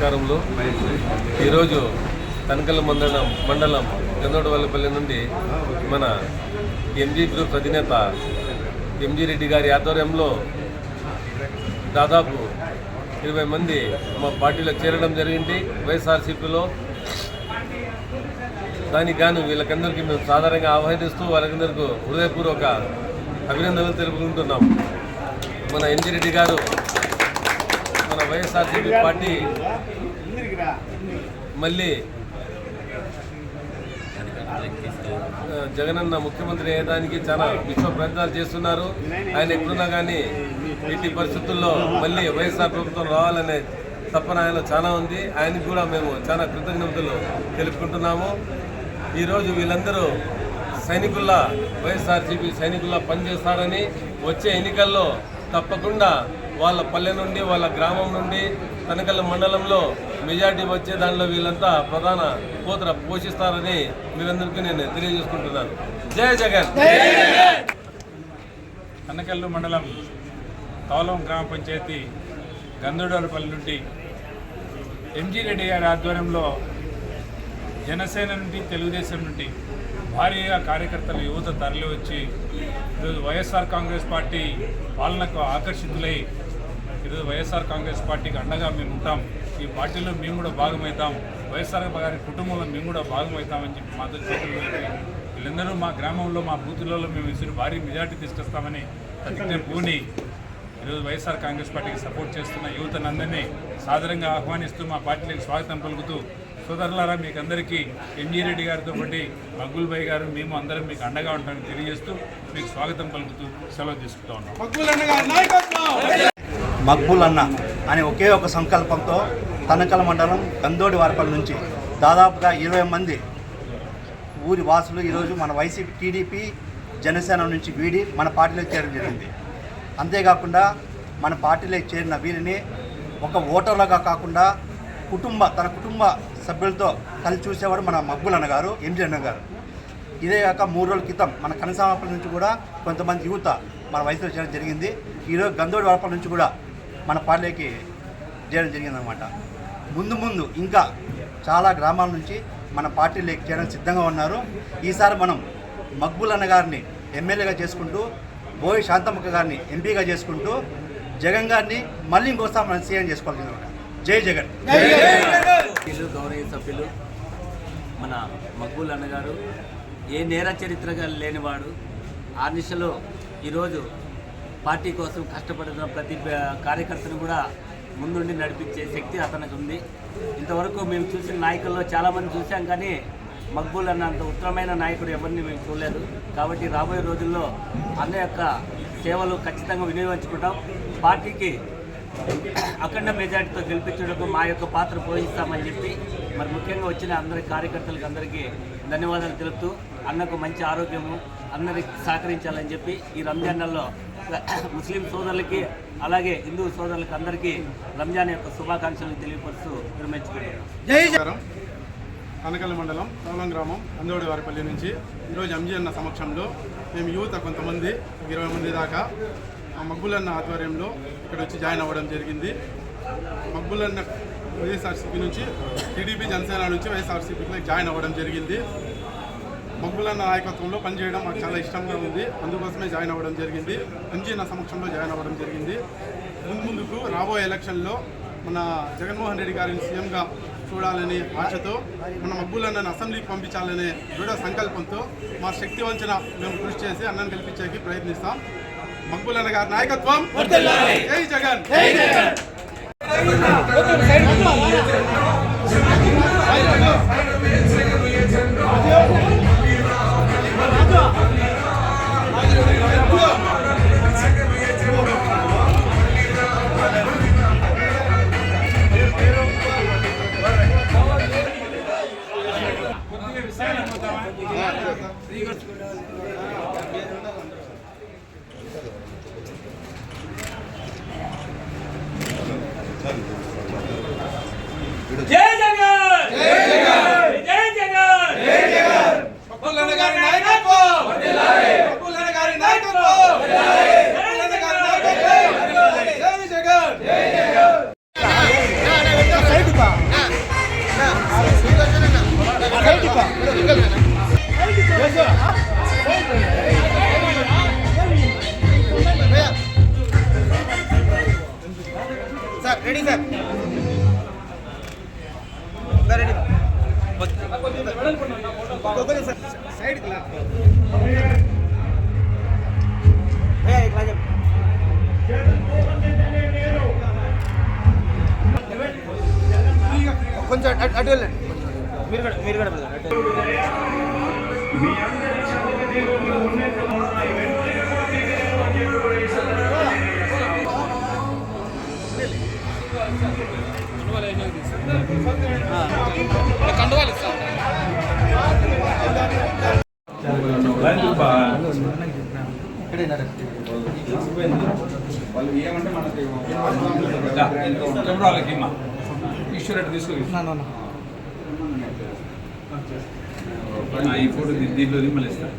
నమస్కారములు ఈరోజు తనకల మండలం మండలం గందోడవల్లిపల్లి నుండి మన ఎంజీ గ్రూప్ అధినేత ఎంజీ రెడ్డి గారి ఆధ్వర్యంలో దాదాపు ఇరవై మంది మా పార్టీలో చేరడం జరిగింది. వైఎస్ఆర్సీపీలో దానికి గాను వీళ్ళకందరికీ మేము సాధారణంగా ఆహ్వానిస్తూ వాళ్ళకందరికీ హృదయపూర్వక అభినందనలు తెలుపుకుంటున్నాం. మన ఎంజీ రెడ్డి గారు మన వైఎస్ఆర్సీపీ పార్టీ మళ్ళీ జగనన్న ముఖ్యమంత్రి అయ్యేదానికి చాలా విశ్వ ప్రయత్నాలు చేస్తున్నారు. ఆయన ఎప్పుడున్నా కానీ ఇట్టి పరిస్థితుల్లో మళ్ళీ వైఎస్ఆర్ ప్రభుత్వం రావాలనే తప్పన ఆయన చాలా ఉంది. ఆయనకు కూడా మేము చాలా కృతజ్ఞతలు తెలుపుకుంటున్నాము. ఈరోజు వీళ్ళందరూ సైనికుల్లా వైఎస్ఆర్సీపీ సైనికుల్లా పనిచేస్తారని వచ్చే ఎన్నికల్లో తప్పకుండా వాళ్ళ పల్లె నుండి వాళ్ళ గ్రామం నుండి తనకల్ల మండలంలో మెజార్టీ వచ్చే దానిలో వీళ్ళంతా ప్రధాన పోత్ర పోషిస్తారని మీరందరికీ నేను తెలియజేసుకుంటున్నాను. జై జగన్! కన్నకల్లు మండలం తౌలం గ్రామ పంచాయతీ గంధుడోరపల్లి నుండి ఎంజీ రెడ్డి గారి ఆధ్వర్యంలో జనసేన నుండి తెలుగుదేశం నుండి భారీగా కార్యకర్తలు యువత తరలి వచ్చి ఈరోజు వైఎస్ఆర్ కాంగ్రెస్ పార్టీ పాలనకు ఆకర్షితులై ఈరోజు వైఎస్ఆర్ కాంగ్రెస్ పార్టీకి అండగా మేము ఉంటాం. ఈ పార్టీలో మేము కూడా భాగమవుతాం. వైఎస్ఆర్ గారి కుటుంబంలో మేము కూడా భాగమవుతామని చెప్పి మాతో చేతులు వీళ్ళందరూ మా గ్రామంలో మా బూతులలో మేము ఇసురు భారీ మెజార్టీ తీసుకొస్తామని ప్రతిజ్ఞ పూని ఈరోజు వైఎస్ఆర్ కాంగ్రెస్ పార్టీకి సపోర్ట్ చేస్తున్న యువతనందరినీ సాదరంగా ఆహ్వానిస్తూ మా పార్టీలకు స్వాగతం పలుకుతూ సోదరులారా మీకు అందరికీ ఎంజీ రెడ్డి గారితో పాటు మగ్గుల్ భాయ్ గారు మేము అందరం మీకు అండగా ఉంటామని తెలియజేస్తూ మీకు స్వాగతం పలుకుతూ సెలవు తీసుకుంటా ఉన్నాం. మక్బుల్ అన్న అనే ఒకే ఒక సంకల్పంతో తనకల మండలం గందోడి వారపల్లి నుంచి దాదాపుగా ఇరవై మంది ఊరి వాసులు ఈరోజు మన వైసీపీ టీడీపీ జనసేన నుంచి వీడి మన పార్టీలో చేరడం జరిగింది. అంతేకాకుండా మన పార్టీలో చేరిన వీరిని ఒక ఓటర్లుగా కాకుండా కుటుంబ తన కుటుంబ సభ్యులతో కలిసి చూసేవాడు మన మగ్గులన్న అన్న గారు ఎంజీ అన్న గారు. ఇదే కాక మూడు రోజుల క్రితం మన కనసామపల్లి నుంచి కూడా కొంతమంది యువత మన వయసులో చేరడం జరిగింది. ఈరోజు గందోడి వరపల్లి నుంచి కూడా మన పార్టీలోకి చేరడం జరిగిందనమాట ముందు ముందు ఇంకా చాలా గ్రామాల నుంచి మన పార్టీలోకి చేరడానికి సిద్ధంగా ఉన్నారు. ఈసారి మనం మక్బుల్ అన్న గారిని ఎమ్మెల్యేగా చేసుకుంటూ బోయి శాంతమ్మక్క గారిని ఎంపీగా చేసుకుంటూ జగన్ గారిని మళ్ళీ ఇంకోసారి మనం సీఎం చేసుకోవాలి జై జగన్. గౌరవ సభ్యులు మన మక్బూల్ అన్నగారు ఏ నేర చరిత్రగా లేనివాడు ఆర్నిషలో ఈరోజు పార్టీ కోసం కష్టపడుతున్న ప్రతి కార్యకర్తను కూడా ముందుండి నడిపించే శక్తి అతనికి ఉంది. ఇంతవరకు మేము చూసిన నాయకుల్లో చాలామంది చూసాం కానీ మక్బూల్ అన్న అంత ఉత్తమమైన నాయకుడు ఎవరిని మేము చూడలేదు. కాబట్టి రాబోయే రోజుల్లో అన్న యొక్క సేవలు ఖచ్చితంగా వినియోగించుకుంటాం. పార్టీకి అఖండ మెజార్టీతో గెలిపించడానికి మా యొక్క పాత్ర పోషిస్తామని చెప్పి మరి ముఖ్యంగా వచ్చిన అందరి కార్యకర్తలకు అందరికీ ధన్యవాదాలు తెలుపుతూ అన్నకు మంచి ఆరోగ్యము అందరికి సహకరించాలని చెప్పి ఈ రంజాన్ నెలలో ముస్లిం సోదరులకి అలాగే హిందూ సోదరులకి అందరికీ రంజాన్ యొక్క శుభాకాంక్షలు తెలియపరుస్తూ విరమించుకుంటున్నాం. నమస్కారం. కనకల మండలం తోలం గ్రామం అందోడి వారిపల్లి నుంచి. ఈరోజు ఎంజీ అన్న సమక్షంలో మేము యువత కొంతమంది ఇరవై మంది దాకా ఆ మగ్గులన్న ఆధ్వర్యంలో ఇక్కడ వచ్చి జాయిన్ అవ్వడం జరిగింది. మగ్గులన్న వైఎస్ఆర్సీపీ నుంచి టీడీపీ జనసేన నుంచి వైఎస్ఆర్సీపీలో జాయిన్ అవ్వడం జరిగింది. మగ్గులన్న నాయకత్వంలో పనిచేయడం మాకు చాలా ఇష్టంగా ఉంది. అందుకోసమే జాయిన్ అవ్వడం జరిగింది. ఎంజీ అన్న సమక్షంలో జాయిన్ అవ్వడం జరిగింది. ముందు ముందుకు రాబోయే ఎలక్షన్లో మన జగన్మోహన్ రెడ్డి గారిని సీఎంగా చూడాలని ఆశతో మన మగ్గులన్నను అసెంబ్లీకి పంపించాలనే దృఢ సంకల్పంతో మా శక్తి వంచన మేము కృషి చేసి అన్నను గెలిపించేకి ప్రయత్నిస్తాం. మగ్గులన్న గారి నాయకత్వం. జై Jagan. 예! Ready sir ready side కొంచెం అటు వెళ్ళండి మీరు కూడా మీరు కూడా కెమెరాలకి ఇమ్మా ఈశ్వరెడ్డి తీసుకుని ఈ ఫోటో దీంట్లో మళ్ళీ ఇస్తాను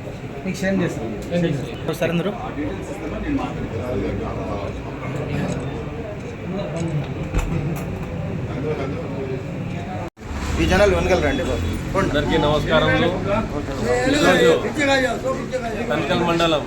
మీకు షేర్ చేస్తాను సార్ అందరూ ఈ జనాలు వెనగలరండి. అందరికీ నమస్కారములు. ఈరోజు కనకల్ మండలం.